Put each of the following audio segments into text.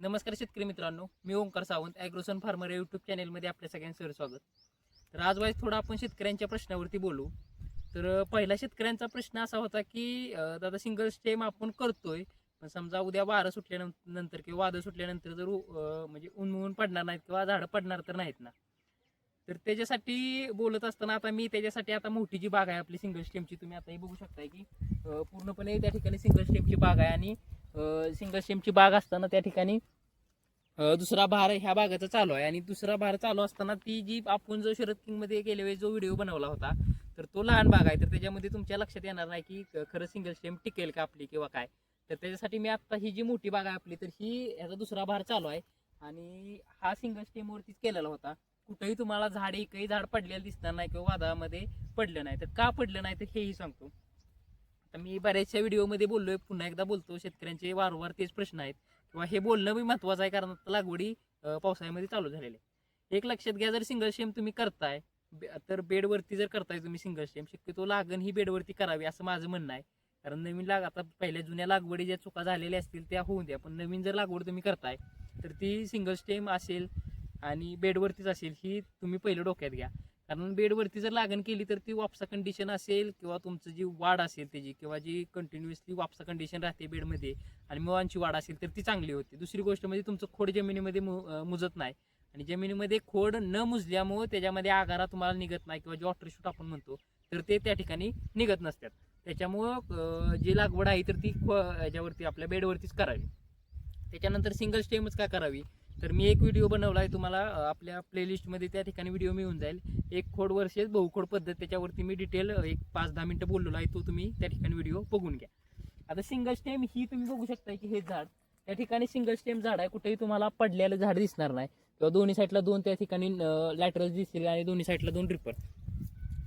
नमस्कार शेतकरी मित्रांनो मी ओंकार सावंत ॲग्रोसन फार्मर या यूट्यूब चॅनेलमध्ये आपल्या सगळ्यांचं स्वागत. तर आज वाईज थोडं आपण शेतकऱ्यांच्या प्रश्नावरती बोलू. तर पहिला शेतकऱ्यांचा प्रश्न असा होता की दादा सिंगल स्टेम आपण करतोय पण समजा उद्या वारं सुटल्यानंतर किंवा वादळ सुटल्यानंतर जर म्हणजे ऊन पडणार नाहीत किंवा झाडं पडणार तर नाहीत ना. तर त्याच्यासाठी बोलत असताना आता मी त्याच्यासाठी आता मोठी जी बाग आहे आपली सिंगल स्टेमची तुम्ही आता हे बघू शकताय की पूर्णपणे त्या ठिकाणी सिंगल स्टेमची बाग आहे आणि सिंगल स्टेमची बाग असताना त्या ठिकाणी दुसरा भार ह्या बागाचा चालू आहे. आणि दुसरा भार चालू असताना ती जी आपण जो शरद किंगमध्ये गेल्यावेळी गेल्या वेळी जो व्हिडिओ बनवला होता तर तो लहान भाग आहे. तर त्याच्यामध्ये तुमच्या लक्षात येणार नाही की खरं सिंगल स्टेम टिकेल का आपली किंवा काय. तर त्याच्यासाठी मी आत्ता ही जी मोठी बाग आहे आपली तर ही ह्याचा दुसरा भार चालू आहे. आणि हा सिंगल स्टेमवरतीच केलेला होता. कुठंही तुम्हाला झाड एकही झाड पडलेलं दिसणार नाही किंवा वादळामध्ये पडलं नाही. तर का पडलं नाही तर हेही सांगतो. आता मी बऱ्याचशा व्हिडिओमध्ये बोललोय पुन्हा एकदा बोलतो शेतकऱ्यांचे वारंवार तेच प्रश्न आहेत. किंवा हे बोलणं बी महत्वाचं आहे कारण आता लागवडी पावसाळ्यामध्ये चालू झालेली आहे. एक लक्षात घ्या जर सिंगल शेम तुम्ही करताय बे- तर बेडवरती जर करताय तुम्ही सिंगल शेम शक्यतो लागण ही बेडवरती करावी असं माझं म्हणणं आहे. कारण नवीन लाग आता पहिल्या जुन्या लागवडी ज्या चुका झालेल्या असतील त्या होऊन द्या. पण नवीन जर लागवड तुम्ही करताय तर ती सिंगल स्टेम असेल आणि बेडवरतीच असेल ही तुम्ही पहिलं डोक्यात घ्या. कारण बेडवरती जर लागण केली तर ती वापसा कंडिशन असेल किंवा तुमचं जी वाढ असेल त्याची किंवा जी कंटिन्युअसली वापसा कंडिशन राहते बेडमध्ये आणि मुळांची वाढ असेल तर ती चांगली होते. दुसरी गोष्ट म्हणजे तुमचं खोड जमिनीमध्ये मु- मुजत नाही आणि जमिनीमध्ये खोड न मुजल्यामुळे त्याच्यामध्ये आगारा तुम्हाला निघत नाही किंवा जे ऑटरशूट शूट आपण म्हणतो तर ते त्या ठिकाणी निघत नसतात. त्याच्यामुळं जी लागवड आहे तर ती खो- याच्यावरती आपल्या बेडवरतीच करावी. त्याच्यानंतर सिंगल स्टेमच का करावी? तर मी एक व्हिडिओ बनवला आहे तुम्हाला आपल्या प्लेलिस्टमध्ये त्या ठिकाणी व्हिडिओ मिळून जाईल. एक खोड वर्सेस बहुखोड पद्धत त्याच्यावरती मी डिटेल एक पाच दहा मिनटं बोललेलो आहे तो तुम्ही त्या ठिकाणी व्हिडिओ बघून घ्या. आता सिंगल स्टेम ही तुम्ही बघू शकता की हे झाड त्या ठिकाणी सिंगल स्टेम झाड आहे कुठेही तुम्हाला पडलेलं झाड दिसणार नाही. किंवा दोन्ही साईडला दोन त्या ठिकाणी लॅटरल दिसतील आणि दोन्ही साईडला दोन ड्रिपर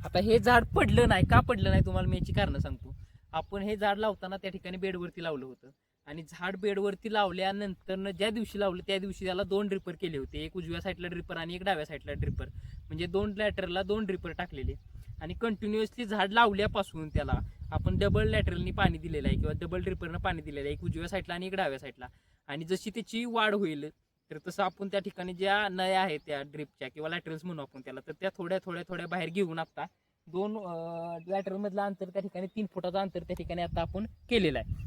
आता हे झाड पडलं नाही का पडलं नाही तुम्हाला मी याची कारणं सांगतो. आपण हे झाड लावताना त्या ठिकाणी बेडवरती लावलं होतं. आणि झाड बेडवरती लावल्यानंतर ज्या दिवशी लावलं त्या दिवशी त्याला दोन ड्रिपर केले होते. एक उजव्या साईडला ड्रिपर आणि एक डाव्या साईडला ड्रिपर म्हणजे दोन लॅटरला दोन ड्रिपर टाकलेले. आणि कंटिन्युअसली झाड लावल्यापासून त्याला आपण डबल लॅटरलनी पाणी दिलेलं आहे किंवा डबल ड्रिपरनं पाणी दिलेलं आहे. एक उजव्या साईडला आणि एक डाव्या साईडला आणि जशी त्याची वाढ होईल तर तसं आपण त्या ठिकाणी ज्या नया आहेत त्या ड्रिपच्या किंवा लॅटरल्स म्हणू आपण त्याला तर त्या थोड्या थोड्या थोड्या बाहेर घेऊन आता दोन लॅटरलमधलं अंतर त्या ठिकाणी तीन फुटाचं अंतर त्या ठिकाणी आता आपण केलेलं आहे.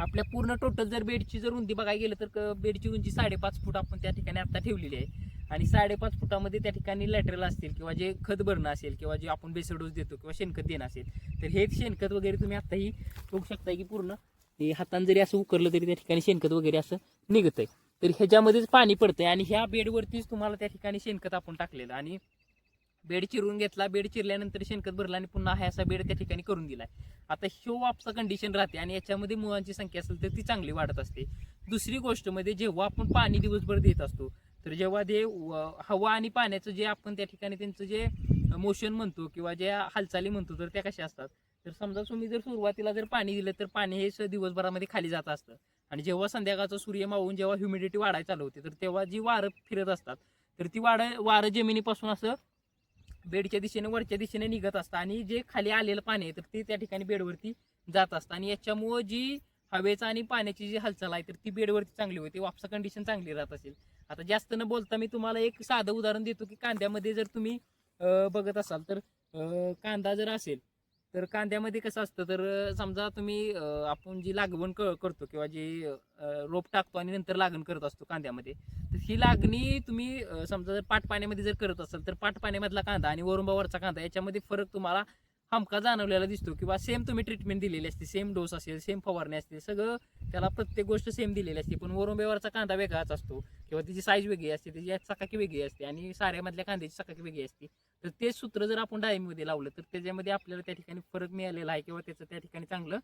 आपल्या पूर्ण टोटल जर बेडची जर रुंदी बघायला गेलं तर क- बेडची उंची साडेपाच फूट आपण त्या ठिकाणी आता ठेवलेली आहे. आणि साडेपाच फुटामध्ये त्या ठिकाणी लॅटरल असतील किंवा जे खत भरणं असेल किंवा जे आपण बेसर डोस देतो किंवा शेणखत देणं असेल तर हे शेणखत वगैरे तुम्ही आत्ताही बघू शकता की पूर्ण हे हातान जरी असं उकरलं तरी त्या ठिकाणी शेणखत वगैरे असं निघत आहे तर ह्याच्यामध्येच पाणी पडतंय आणि ह्या बेडवरतीच तुम्हाला त्या ठिकाणी शेणखत आपण टाकलेलं. आणि बेड चिरून घेतला. बेड चिरल्यानंतर शेणखत भरला आणि पुन्हा हा असा बेड त्या ठिकाणी करून दिलाय. आता शो वापसा कंडिशन राहते आणि याच्यामध्ये मुळांची संख्या असेल तर ती चांगली वाढत असते. दुसरी गोष्ट म्हणजे जेव्हा आपण पाणी दिवसभर देत असतो तर जेव्हा ते व- हवा आणि पाण्याचं जे आपण त्या ठिकाणी त्यांचं जे मोशन म्हणतो किंवा ज्या हालचाली म्हणतो तर त्या कशा असतात? तर समजा तुम्ही जर सुरुवातीला जर पाणी दिलं तर पाणी हे दिवसभरामध्ये खाली जात असतं. आणि जेव्हा संध्याकाळचं सूर्य मावून जेव्हा ह्युमिडिटी वाढायला चालू होते तर तेव्हा जी वारं फिरत असतात तर ती वाढ वारं जमिनीपासून असं बेडच्या दिशेने वरच्या दिशेने निघत असतं. आणि जे खाली आलेलं पाणी आहे तर ते त्या ठिकाणी बेडवरती जात असतं. आणि याच्यामुळं जी हवेचा आणि पाण्याची जी हालचाल आहे तर ती बेडवरती चांगली होते. वापसा कंडिशन चांगली राहत असेल. आता जास्त न बोलता मी तुम्हाला एक साधं उदाहरण देतो की कांद्यामध्ये जर तुम्ही बघत असाल तर कांदा जर असेल तर कांद्यामध्ये कसं असतं तर समजा तुम्ही आपण जी लागवण क- करतो किंवा जी रोप टाकतो आणि नंतर लागण करत असतो कांद्यामध्ये तर ही लागणी तुम्ही समजा जर पाट पाण्यामध्ये जर करत असाल तर पाट पाण्यामधला कांदा आणि वरुंबावरचा कांदा याच्यामध्ये फरक तुम्हाला हमका जाणवलेला दिसतो किंवा सेम तुम्ही ट्रीटमेंट दिलेली असते सेम डोस असेल सेम फवारणी असते सगळं त्याला प्रत्येक गोष्ट सेम दिलेली असते. पण वरुंबेवरचा कांदा वेगळाच असतो किंवा त्याची साईज वेगळी असते त्याची चकाकी वेगळी असते आणि साऱ्यामधल्या कांद्याची चकाकी वेगळी असते. तर ते सूत्र जर आपण डाळीमध्ये लावलं तर त्याच्यामध्ये आपल्याला त्या ठिकाणी फरक मिळालेला आहे किंवा त्याचं त्या ठिकाणी चांगलं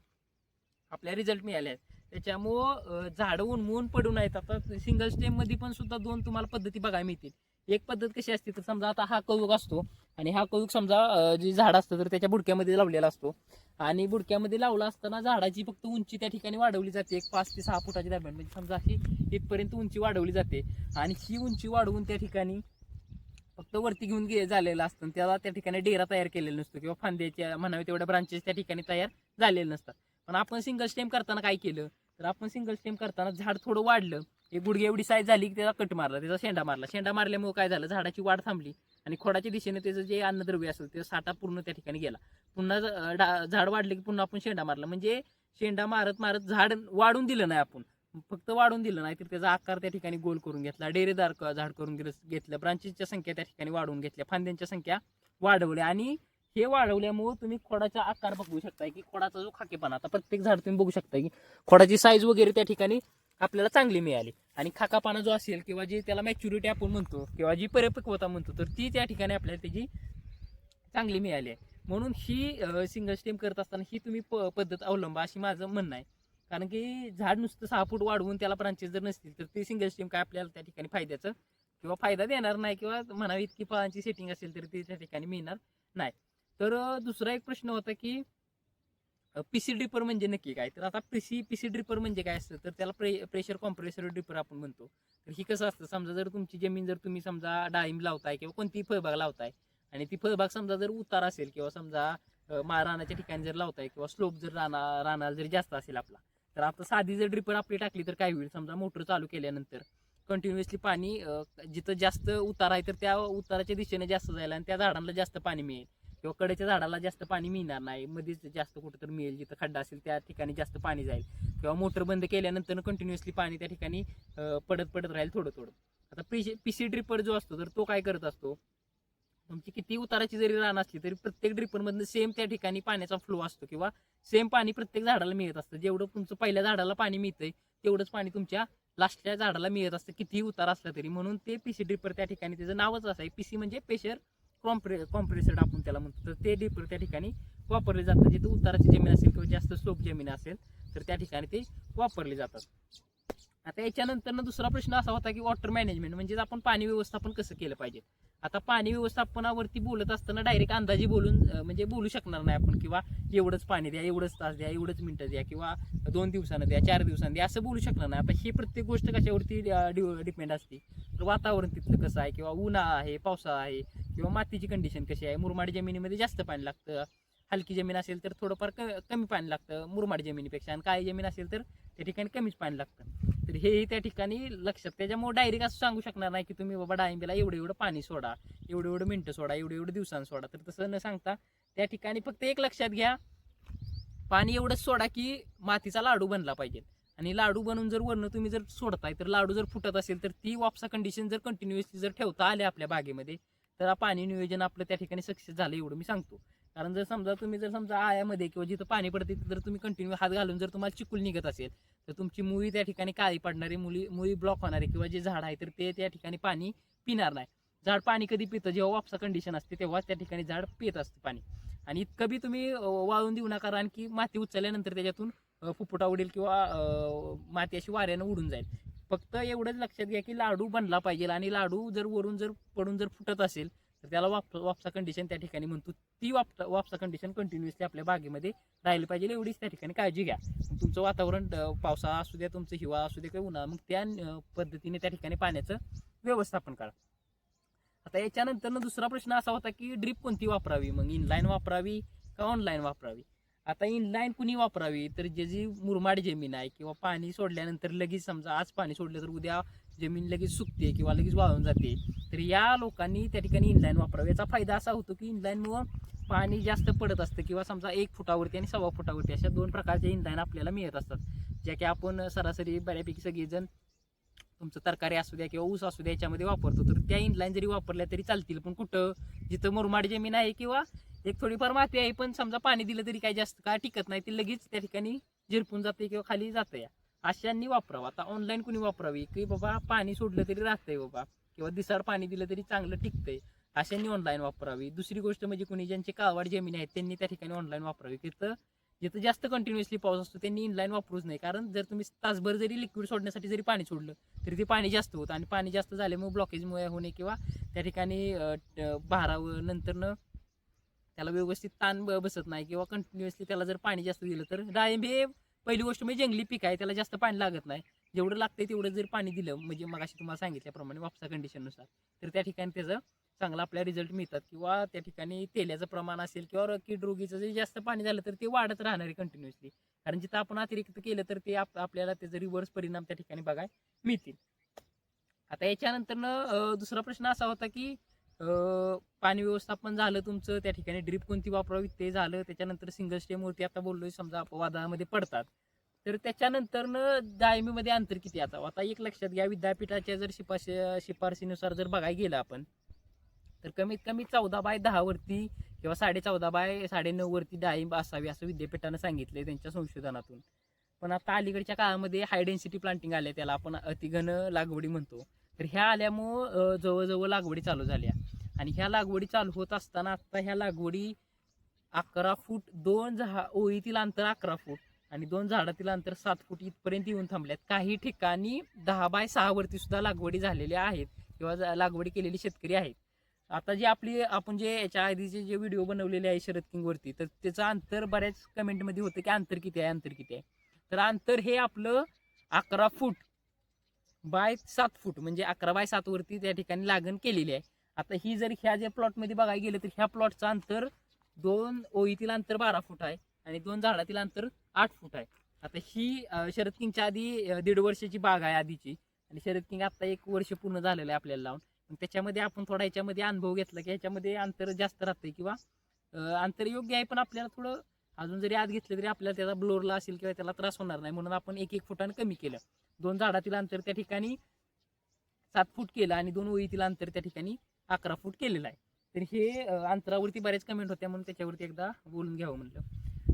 आपल्याला रिझल्ट मिळाले आहेत. त्याच्यामुळं झाडं उन्मून पडून आहेत. आता सिंगल स्टेममध्ये पण सुद्धा दोन तुम्हाला पद्धती बघायला मिळतील. एक पद्धत कशी असते तर समजा आता हा कौक असतो आणि हा कौक समजा जे झाड असतं तर त्याच्या बुडक्यामध्ये लावलेला असतो. आणि बुडक्यामध्ये लावला असताना झाडाची फक्त उंची त्या ठिकाणी वाढवली जाते. एक पाच ते सहा फुटाच्या दरम्यान. म्हणजे समजा अशी इथपर्यंत उंची वाढवली जाते. आणि ही उंची वाढवून त्या ठिकाणी फक्त वरती घेऊन गे झालेलं असतं. आणि त्याला त्या ठिकाणी डेरा तयार केलेला नसतो किंवा फांद्याच्या म्हणावे तेवढ्या ब्रांचेस त्या ठिकाणी तयार झालेले नसतात पण आपण सिंगल स्टेम करताना काय केलं? तर आपण सिंगल स्टेम करताना झाड थोडं वाढलं. एक गुडघे एवढी साईज झाली की त्याचा कट मारला त्याचा शेंडा मारला. शेंडा मारल्यामुळे काय झालं? झाडाची वाढ थांबली. आणि खोडाच्या दिशेने त्याचं जे अन्नद्रव्य असेल ते साठा पूर्ण त्या ठिकाणी गेला. पुन्हा डा- झाड वाढले की पुन्हा आपण शेंडा मारला. म्हणजे शेंडा मारत मारत झाड वाढून दिलं नाही आपण. फक्त वाढून दिलं नाही तर त्याचा आकार त्या ठिकाणी गोल करून घेतला. डेरेदार झाड करून घेतलं- घेतलं. ब्रांचेसच्या संख्या त्या ठिकाणी वाढवून घेतल्या. फांद्यांच्या संख्या वाढवल्या. आणि हे वाढवल्यामुळे तुम्ही खोडाचा आकार बघू शकताय की खोडाचा जो खाकेपणा आता प्रत्येक झाड तुम्ही बघू शकता की खोडाची साईज वगैरे त्या ठिकाणी आपल्याला चांगली मिळाली. आणि खाकापाना जो असेल किंवा जी त्याला मॅच्युरिटी आपण म्हणतो किंवा जी परिपक्वता म्हणतो तर ती त्या ठिकाणी आपल्याला त्याची चांगली मिळाली आहे. म्हणून ही सिंगल स्टेम करत असताना ही तुम्ही प पद्धत अवलंबा अशी माझं म्हणणं आहे. कारण की झाड नुसतं सहा फूट वाढवून त्याला ब्रांचेस जर नसतील तर ते सिंगल स्टीम काय आपल्याला त्या ठिकाणी फायद्याचं? किंवा फायदा देणार नाही किंवा म्हणावी इतकी फळांची सेटिंग असेल तर ती त्या ठिकाणी मिळणार नाही. तर दुसरा एक प्रश्न होता की पीसी ड्रिपर म्हणजे नक्की काय? तर आता पीसी पीसी ड्रिपर म्हणजे काय असतं? तर त्याला प्रे प्रेशर कॉम्प्रेसर ड्रिपर आपण म्हणतो. तर ही कसं असतं? समजा जर तुमची जमीन जर तुम्ही समजा डाळिंब लावताय किंवा कोणतीही फळबाग लावताय आणि ती फळबाग समजा जर उतार असेल किंवा समजा रानाच्या ठिकाणी जर लावताय किंवा स्लोप जर राना राणार जर जास्त असेल आपला तर आता साधी जर ड्रिपर आपली टाकली तर काय होईल? समजा मोटर चालू केल्यानंतर कंटिन्युअसली पाणी जिथं जास्त उतार आहे तर त्या उताराच्या दिशेने जास्त जायला आणि त्या झाडांना जास्त पाणी मिळेल. किंवा कडेच्या झाडाला जास्त पाणी मिळणार नाही. मध्येच जास्त कुठं तर मिळेल जिथं खड्डा असेल त्या ठिकाणी जास्त पाणी जाईल. किंवा मोटर बंद केल्यानंतर कंटिन्युअसली पाणी त्या ठिकाणी पडत पडत राहील थोडं थोडं आता पी सी ड्रिपर जो असतो तर तो काय करत असतो? तुमची किती उताराची जरी रान असली तरी प्रत्येक ड्रिपरमधनं सेम त्या ठिकाणी पाण्याचा फ्लो असतो किंवा सेम पाणी प्रत्येक झाडाला मिळत असतं. जेवढं तुमचं पहिल्या झाडाला पाणी मिळतंय तेवढंच पाणी तुमच्या लास्टच्या झाडाला मिळत असतं. कितीही उतार असला तरी. म्हणून ते पीसी ड्रिपर त्या ठिकाणी त्याचं नावच असं आहे. पीसी म्हणजे प्रेशर कॉम्प्रे कॉम्प्रेसड आपण त्याला म्हणतो. तर ते ड्रिपर त्या ठिकाणी वापरले जातात. जिथे उताराची जमीन असेल किंवा जास्त स्लोप जमीन असेल तर त्या ठिकाणी ते वापरले जातात. आता याच्यानंतर दुसरा प्रश्न असा होता की वॉटर मॅनेजमेंट म्हणजे आपण पाणी व्यवस्थापन कसं केलं पाहिजे? आता पाणी व्यवस्थापनावरती बोलत असताना डायरेक्ट अंदाजे बोलून म्हणजे बोलू शकणार नाही आपण किंवा एवढंच पाणी द्या एवढंच तास द्या एवढंच मिनटं द्या किंवा दोन दिवसानं द्या चार दिवसानं द्या असं बोलू शकणार नाही. आता ही प्रत्येक गोष्ट कशावरती डिपेंड असते? तर वातावरण तिथलं कसं आहे किंवा उन्हाळा आहे पावसाळा आहे किंवा मातीची कंडिशन कशी आहे? मुरमाड जमिनीमध्ये जास्त पाणी लागतं. हलकी जमीन असेल तर थोडंफार क कमी पाणी लागतं मुरमाड जमिनीपेक्षा आणि काळी जमीन असेल तर त्या ठिकाणी कमीच पाणी लागतं. तर हेही त्या ठिकाणी लक्षात. त्याच्यामुळे डायरेक्ट असं सांगू शकणार नाही की तुम्ही बाबा डाळिंबीला एवढं एवढं पाणी सोडा एवढं एवढं मिनटं सोडा एवढं एवढं दिवसांनी सोडा. तर तसं न सांगता त्या ठिकाणी फक्त एक लक्षात घ्या पाणी एवढंच सोडा की मातीचा लाडू बनला पाहिजे. आणि लाडू बनवून जर वरनं तुम्ही जर सोडताय तर लाडू जर फुटत असेल तर ती वापसा कंडिशन जर कंटिन्युअसली जर ठेवता आले आपल्या बागेमध्ये तर पाणी नियोजन आपलं त्या ठिकाणी सक्सेस झालं एवढं मी सांगतो. कारण जर समजा तुम्ही जर समजा आयामध्ये किंवा जिथं पाणी पडते जर तुम्ही कंटिन्यू हात घालून जर तुम्हाला चिकूल निघत असेल तर तुमची मुळी त्या ठिकाणी काळी पडणारी मुली मुळी ब्लॉक होणारी किंवा जे झाड आहे तर ते त्या ठिकाणी पाणी पिणार नाही. झाड पाणी कधी पितं? जेव्हा वापसा कंडिशन असते तेव्हाच त्या ठिकाणी झाड पित असतं पाणी. आणि इतकं बी तुम्ही वाळून देऊ नका कारण की माती उचलल्यानंतर त्याच्यातून फुफुटा उडेल किंवा माती अशी वाऱ्यानं उडून जाईल. फक्त एवढंच लक्षात घ्या की लाडू बनला पाहिजे आणि लाडू जर वरून जर पडून जर फुटत असेल तर त्याला वाप वापसा कंडिशन त्या ठिकाणी म्हणतो. ती वाप वापसा कंडिशन कंटिन्युअसली आपल्या बागेमध्ये राहिली पाहिजे. एवढीच त्या ठिकाणी काळजी घ्या. तुमचं वातावरण पावसाळा असू द्या तुमचं हिवाळा असू दे किंवा उन्हाळा मग त्या पद्धतीने त्या ठिकाणी पाण्याचं व्यवस्थापन करा. आता याच्यानंतर दुसरा प्रश्न असा होता की ड्रीप कोणती वापरावी? मग इनलाईन वापरावी का ऑनलाईन वापरावी? आता इनलाईन कुणी वापरावी? तर जे जी मुरमाड जमीन आहे किंवा पाणी सोडल्यानंतर लगेच समजा आज पाणी सोडलं तर उद्या जमीन लगेच सुकते किंवा लगेच वाळून जाते. तर या लोकांनी त्या ठिकाणी इनलाईन वापरावं. याचा फायदा असा होतो की इनलाईनमुळं पाणी जास्त पडत असतं किंवा समजा एक फुटावरती आणि सव्वा फुटावरती अशा दोन प्रकारचे इनलाईन आपल्याला मिळत असतात. ज्या की आपण सरासरी बऱ्यापैकी सगळेजण तुमचं तरकारी असू द्या किंवा ऊस असू द्या याच्यामध्ये वापरतो. तर त्या इनलाईन जरी वापरल्या तरी चालतील. पण कुठं जिथं मुरमाड जमीन आहे किंवा एक थोडीफार माती आहे पण समजा पाणी दिलं तरी काय जास्त काय टिकत नाही ते लगेच त्या ठिकाणी झिरपून जाते किंवा खाली जातं. या अशांनी वापरावं. आता ऑनलाईन कुणी वापरावी की बाबा पाणी सोडलं तरी राहतंय बाबा. किंवा दिसाड पाणी दिलं तरी चांगलं टिकतंय. अशांनी ऑनलाईन वापरावी. दुसरी गोष्ट म्हणजे कुणी ज्यांचे काळवाड जमीन आहेत त्यांनी त्या ठिकाणी ऑनलाईन वापरावी. तिथं जिथं जास्त कंटिन्युअसली पाऊस असतो त्यांनी इनलाईन वापरूच नाही कारण जर तुम्ही तासभर जरी लिक्विड सोडण्यासाठी जरी पाणी सोडलं तरी ते पाणी जास्त होतं. आणि पाणी जास्त झाल्यामुळे ब्लॉकेजमुळे होणे किंवा त्या ठिकाणी भारावं नंतर न नंतरनं त्याला व्यवस्थित ताण बसत नाही किंवा कंटिन्युअसली त्याला जर पाणी जास्त दिलं तर डाळिंब हे पहिली गोष्ट म्हणजे जंगली पीक आहे. त्याला जास्त पाणी लागत नाही. जेवढं लागतंय तेवढं जर पाणी दिलं म्हणजे मग तुम्हाला सांगितल्याप्रमाणे वापसा कंडिशननुसार तर त्या ठिकाणी त्याचं चांगला आपल्या रिझल्ट मिळतात किंवा त्या ठिकाणी तेलाचं प्रमाण असेल किंवा कीड रोगीचं जे जास्त पाणी झालं तर ते वाढत राहणार आहे कंटिन्युअसली कारण जिथं आपण अतिरिक्त केलं तर ते आप- आपल्याला त्याचा रिव्हर्स परिणाम त्या ठिकाणी बघाय मिळतील. आता याच्यानंतर दुसरा प्रश्न असा होता की पाणी व्यवस्थापन झालं तुमचं त्या ठिकाणी ड्रीप कोणती वापरावी ते झालं त्याच्यानंतर सिंगल स्टेमवरती आता बोललोय समजा अपवादामध्ये पडतात. तर त्याच्यानंतर दायमीमध्ये अंतर किती आता? आता एक लक्षात घ्या विद्यापीठाच्या जर शिफारश शिफारशीनुसार जर बघायला गेलं आपण तर कमीत कमी चौदा बाय दहा वरती किंवा साडे चौदा बाय साडे नऊवरती डाळिंब असावी असं विद्यापीठानं सांगितलं त्यांच्या संशोधनातून. पण आता अलीकडच्या काळामध्ये हाय डेन्सिटी प्लांटिंग आले त्याला आपण अतिघन लागवडी म्हणतो. तर ह्या आल्यामुळं जवळजवळ लागवडी चालू झाल्या. आणि ह्या लागवडी चालू होत असताना आत्ता ह्या लागवडी अकरा फूट दोन झा ओळीतील अंतर अकरा फूट. आणि दोन झाडातील अंतर सात फूट इथपर्यंत येऊन थांबल्यात. काही ठिकाणी दहा बाय सहा वरती सुद्धा लागवडी झालेल्या आहेत किंवा लागवडी केलेले शेतकरी आहेत. आता जे आपली आपण जे याच्या आधीचे जे व्हिडिओ बनवलेले आहे शरद किंग वरती तर त्याचं अंतर बऱ्याच कमेंटमध्ये होतं की अंतर किती आहे अंतर किती आहे. तर अंतर हे आपलं अकरा फूट बाय सात फूट म्हणजे अकरा बाय सात वरती त्या ठिकाणी लागण केलेली आहे. आता ही जर ह्या ज्या प्लॉटमध्ये बघायला गेलं तर ह्या प्लॉटचं अंतर दोन ओळीतील अंतर बारा फूट आहे. आणि दोन झाडातील अंतर आठ फूट आहे. आता ही शरद किंगच्या आधी दीड वर्षाची बाग आहे आधीची. आणि शरद किंग आता एक वर्ष पूर्ण झालेलं आहे आपल्याला लावून. मग त्याच्यामध्ये आपण थोडा याच्यामध्ये अनुभव घेतला की ह्याच्यामध्ये अंतर जास्त राहतंय किंवा अंतर योग्य आहे पण आपल्याला थोडं अजून जरी आत घेतलं तरी आपल्याला त्याचा ब्लोरला असेल किंवा त्याला त्रास होणार नाही. म्हणून आपण एक एक फुटानं कमी केलं. दोन झाडातील अंतर त्या ठिकाणी सात फूट केलं आणि दोन ओळीतील अंतर त्या ठिकाणी अकरा फूट केलेलं आहे. तर हे अंतरावरती बरेच कमेंट होत्या म्हणून त्याच्यावरती एकदा बोलून घ्यावं म्हणलं.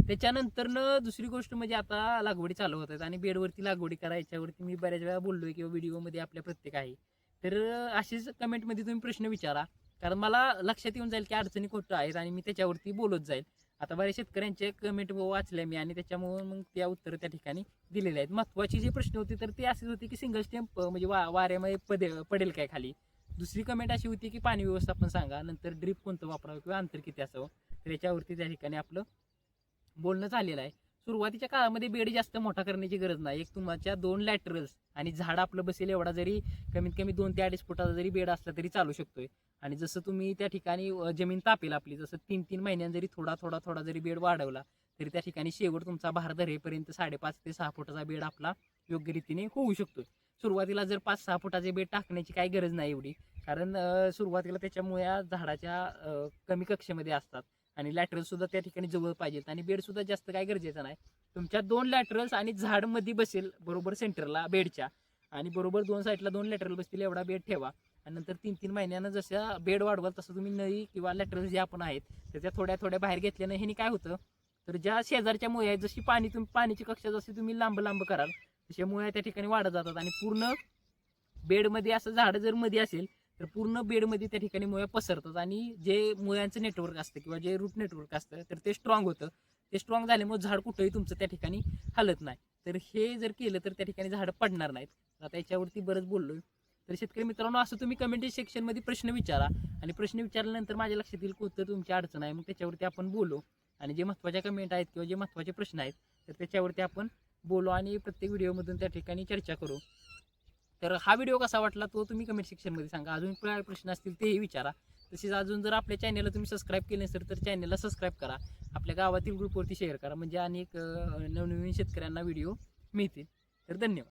त्याच्यानंतर दुसरी गोष्ट म्हणजे आता लागवडी चालू होत आहेत आणि बेडवरती लागवडी करा याच्यावरती मी बऱ्याच वेळा बोललोय किंवा व्हिडिओमध्ये आपल्या प्रत्येक आहे. तर असेच कमेंटमध्ये तुम्ही प्रश्न विचारा. कारण मला लक्षात येऊन जाईल की अडचणी कुठं आहेत आणि मी त्याच्यावरती बोलत जाईल. आता बऱ्याच शेतकऱ्यांचे कमेंट वाचल्या मी आणि त्याच्यामुळे मग त्या उत्तर त्या ठिकाणी दिलेले आहेत. महत्त्वाची जे प्रश्न होते तर ते असेच होते की सिंगल स्टेम्प म्हणजे वा वाऱ्यामध्ये पदे पडेल काय खाली? दुसरी कमेंट अशी होती की पाणी व्यवस्थापन सांगा नंतर ड्रीप कोणतं वापरावं किंवा अंतर किती असावं? तर याच्यावरती त्या ठिकाणी आपलं बोलणं झालेलं आहे. सुरुवातीच्या काळामध्ये बेड जास्त मोठा करण्याची गरज नाही. एक तुमच्या दोन लॅटरल्स आणि झाड आपलं बसेल एवढा जरी कमीत कमी दोन ते अडीच फुटाचा जरी बेड असला तरी चालू शकतोय. आणि जसं तुम्ही त्या ठिकाणी जमीन तापेल आपली जसं तीन तीन महिन्यांनी जरी थोडा थोडा थोडा जरी बेड वाढवला तरी त्या ठिकाणी शेवट तुमचा भार धरेपर्यंत साडेपाच ते सहा फुटाचा बेड आपला योग्य रीतीने होऊ शकतो सुरुवातीला जर पाच सहा फुटाचे बेड टाकण्याची काही गरज नाही एवढी. कारण सुरुवातीला त्याच्यामुळे या झाडाच्या कमी कक्षेमध्ये असतात. आणि लॅटरल सुद्धा त्या ठिकाणी जवळ पाहिजेत. आणि बेड सुद्धा जास्त काय गरजेचं नाही. तुमच्या दोन लॅटरल्स आणि झाडमध्ये बसेल बरोबर सेंटरला बेडच्या आणि बरोबर दोन साईडला दोन लॅटरल बसतील एवढा बेड ठेवा. आणि नंतर तीन तीन महिन्यानं जसं बेड वाढवाल तसं तुम्ही नळी किंवा लॅटरल जे आपण आहेत त्याच्या थोड्या थोड्या बाहेर घेतल्यानं ह्यानी काय होतं तर ज्या शेजारच्या मुळ्या आहेत जशी पाणी तुम्ही पाण्याची कक्षा जशी तुम्ही लांब लांब कराल तशा मुळ्या त्या ठिकाणी वाढत जातात. आणि पूर्ण बेडमध्ये असं झाडं जर मध्ये असेल तर पूर्ण बेडमध्ये त्या ठिकाणी मुळ्या पसरतात आणि जे मुळ्यांचं नेटवर्क असतं किंवा जे रूट नेटवर्क असतं तर ते स्ट्रॉंग होतं. ते स्ट्रॉंग झाल्यामुळे झाड कुठंही तुमचं त्या ठिकाणी हलत नाही. तर हे जर केलं तर त्या ठिकाणी झाडं पडणार नाहीत. आता याच्यावरती बरंच बोललो तर शेतकरी मित्रांनो असं तुम्ही कमेंट सेक्शनमध्ये प्रश्न विचारा. आणि प्रश्न विचारल्यानंतर माझ्या लक्षात येईल कोणतं तुमची अडचण आहे. मग त्याच्यावरती आपण बोलू. आणि जे महत्त्वाच्या कमेंट आहेत किंवा जे महत्त्वाचे प्रश्न आहेत तर त्याच्यावरती आपण बोलू आणि प्रत्येक व्हिडिओमधून त्या ठिकाणी चर्चा करू. तर हा व्हिडिओ कसा वाटला तो तुम्ही कमेंट सेक्शनमध्ये सांगा. अजून काय प्रश्न असतील तेही विचारा. तसेच अजून जर आपल्या चॅनलला तुम्ही सबस्क्राईब केले नसेल तर चॅनलला सबस्क्राईब करा. आपल्या गावातील ग्रुपवरती शेअर करा. म्हणजे अनेक नवनवीन शेतकऱ्यांना व्हिडिओ मिळतील. तर धन्यवाद.